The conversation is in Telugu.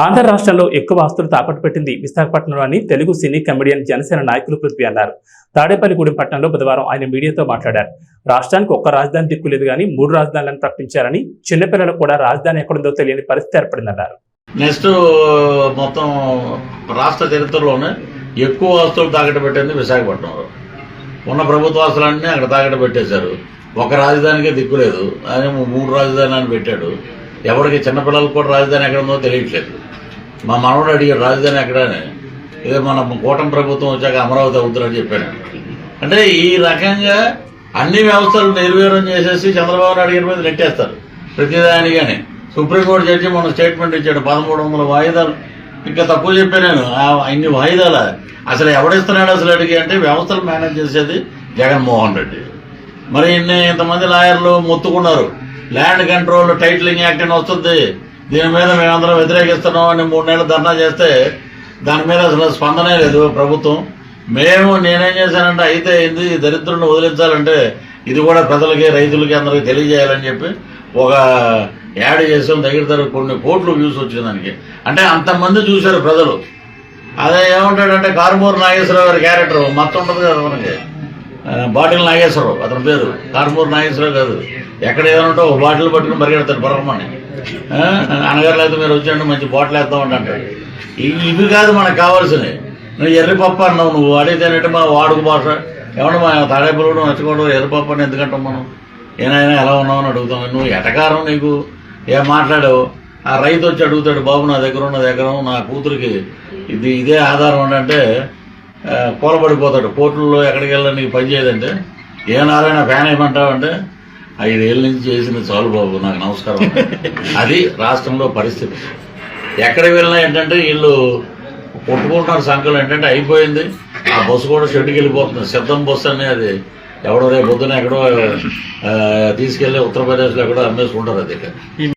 ఆంధ్ర రాష్ట్రంలో ఎక్కువ ఆస్తులు తాకట్టు పెట్టింది విశాఖపట్నంలోని తెలుగు సినీ కమెడియన్ జనసేన నాయకులు పృథ్వీ అన్నారు. తాడేపల్లిగూడెం పట్టణంలో బుధవారం ఆయన మీడియాతో మాట్లాడారు. రాష్ట్రానికి ఒక్క రాజధాని దిక్కు లేదు కానీ మూడు రాజధానులను ప్రకటించారని చిన్నపిల్లలకు కూడా రాజధాని ఎక్కడుందో తెలియని పరిస్థితి ఏర్పడిందన్నారు. నెక్స్ట్ మొత్తం రాష్ట్ర చరిత్రలోనే ఎక్కువ ఆస్తులు తాకట్టు పెట్టింది విశాఖపట్నంలో. ఉన్న ప్రభుత్వ ఆస్తులన్నీ అక్కడ తాకట్టు పెట్టేశారు ఒక రాజధానికే దిక్కు లేదు. ఆయన మూడు రాజధాని పెట్టాడు. ఎవరికి చిన్నపిల్లలకు కూడా రాజధాని ఎక్కడ ఉందో తెలియట్లేదు. మా మనవడు అడిగాడు రాజధాని ఎక్కడనే? ఇదే మన కూటమి ప్రభుత్వం వచ్చాక అమరావతి అవుతుందని చెప్పాను. అంటే ఈ రకంగా అన్ని వ్యవస్థలు నిర్వీర్యం చేసేసి చంద్రబాబు నాయుడు గారి మీద నెట్టేస్తారు. ప్రతిదానిగానే. సుప్రీంకోర్టు జడ్జి మన స్టేట్మెంట్ ఇచ్చాడు పదమూడు వందల వాయిదాలు. ఇంకా తక్కువ చెప్పాను నేను. ఆ- ఇన్ని వాయిదాల అసలు ఎవడిస్తున్నాడు అసలు అడిగి అంటే వ్యవస్థలు మేనేజ్ చేసేది జగన్మోహన్ రెడ్డి. మరి ఇన్ని ఇంతమంది లాయర్లు మొత్తుకున్నారు. ల్యాండ్ కంట్రోల్ టైటిలింగ్ యాక్ట్ అని వస్తుంది. దీని మీద మేమందరం వ్యతిరేకిస్తున్నాం అని మూడు నెలలు ధర్నా చేస్తే దాని మీద అసలు స్పందనే లేదు ప్రభుత్వం. మేము నేనేం చేశానంటే అయితే ఇది దరిద్రులను వదిలించాలంటే ఇది కూడా ప్రజలకి రైతులకి అందరికి తెలియజేయాలని చెప్పి ఒక యాడ్ చేసాం. దగ్గర దగ్గర కొన్ని కోట్లు వ్యూస్ వచ్చింది దానికి. అంటే అంతమంది చూశారు ప్రజలు. అదే ఏమంటాడంటే కారుమూరు నాగేశ్వరరావు గారి క్యారెక్టర్ మొత్తం ఉంటుంది కదా మనకి. బాటిల్ నాగేశ్వరరావు అతని పేరు. కారుమూరు నాగేశ్వరరావు కాదు ఎక్కడ ఏదైనా ఉంటే ఒక బాటిల్ పట్టుకుని పరిగెడతాడు పరమని అనగారు అయితే మీరు వచ్చాడు మంచి బాటిల్ వేస్తామంటే అంటాడు. ఇవి ఇవి కాదు మనకు కావాల్సినవి. నువ్వు ఎర్రిపప్పు అన్నావు నువ్వు అడిగితేనంటే మా వాడుక భాష? ఏమన్నా మా తాడేపల్లి నచ్చుకోవడం ఎర్రిపప్పు అని ఎందుకంటాం మనం? ఏనాయనా ఎలా ఉన్నావు అని అడుగుతాం. నువ్వు ఎటకారం నీకు? ఏం మాట్లాడావు? ఆ రైతు వచ్చి అడుగుతాడు బాబు నా దగ్గర ఉన్న దగ్గర నా కూతురికి ఇది ఇదే ఆధారం అంటే కూలబడిపోతాడు. కోర్టుల్లో ఎక్కడికి వెళ్ళా నీకు పని చేయదంటే? ఏ నారాయణ ఫ్యాన్ ఏమంటావంటే ఐదేళ్ళ నుంచి చేసిన చాలు బాబు నాకు నమస్కారం. అది రాష్ట్రంలో పరిస్థితి. ఎక్కడికి వెళ్ళినా ఏంటంటే వీళ్ళు కొట్టుకుంటున్నారు సంఖ్యలు ఏంటంటే అయిపోయింది. ఆ బస్సు కూడా షెడ్కి వెళ్ళిపోతుంది. సిద్ధం బస్సు అనే అది ఎవడో రేపు పొద్దున ఎక్కడో తీసుకెళ్ళి ఉత్తరప్రదేశ్లో ఎక్కడో అమ్మేసుకుంటారు అది.